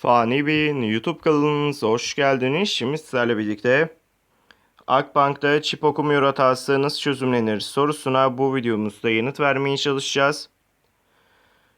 Fani Bey'in YouTube kanalınıza hoş geldiniz. Şimdi sizlerle birlikte Akbank'ta çip okumuyor hatası nasıl çözümlenir sorusuna bu videomuzda yanıt vermeye çalışacağız.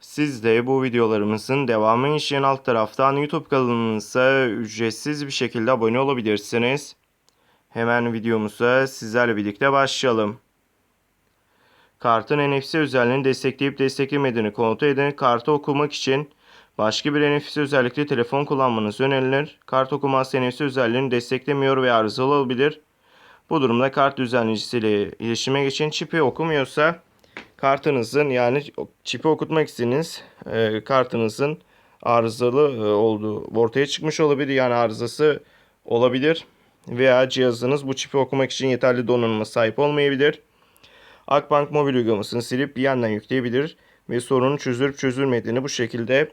Siz de bu videolarımızın devamı için alt taraftan YouTube kanalımıza ücretsiz bir şekilde abone olabilirsiniz. Hemen videomuza sizlerle birlikte başlayalım. Kartın NFC özelliğini destekleyip desteklemediğini kontrol edin. Kartı okumak için başka bir NFC özellikle telefon kullanmanız önerilir. Kart okuması NFC özelliğini desteklemiyor ve arızalı olabilir. Bu durumda kart düzenleyicisiyle iletişime geçin. Çipi okumuyorsa kartınızın yani çipi okutmak istediğiniz e, kartınızın arızalı e, olduğu ortaya çıkmış olabilir. Yani arızası olabilir veya cihazınız bu çipi okumak için yeterli donanıma sahip olmayabilir. Akbank mobil uygulamasını silip bir yandan yükleyebilir ve sorunun çözülüp çözülmediğini bu şekilde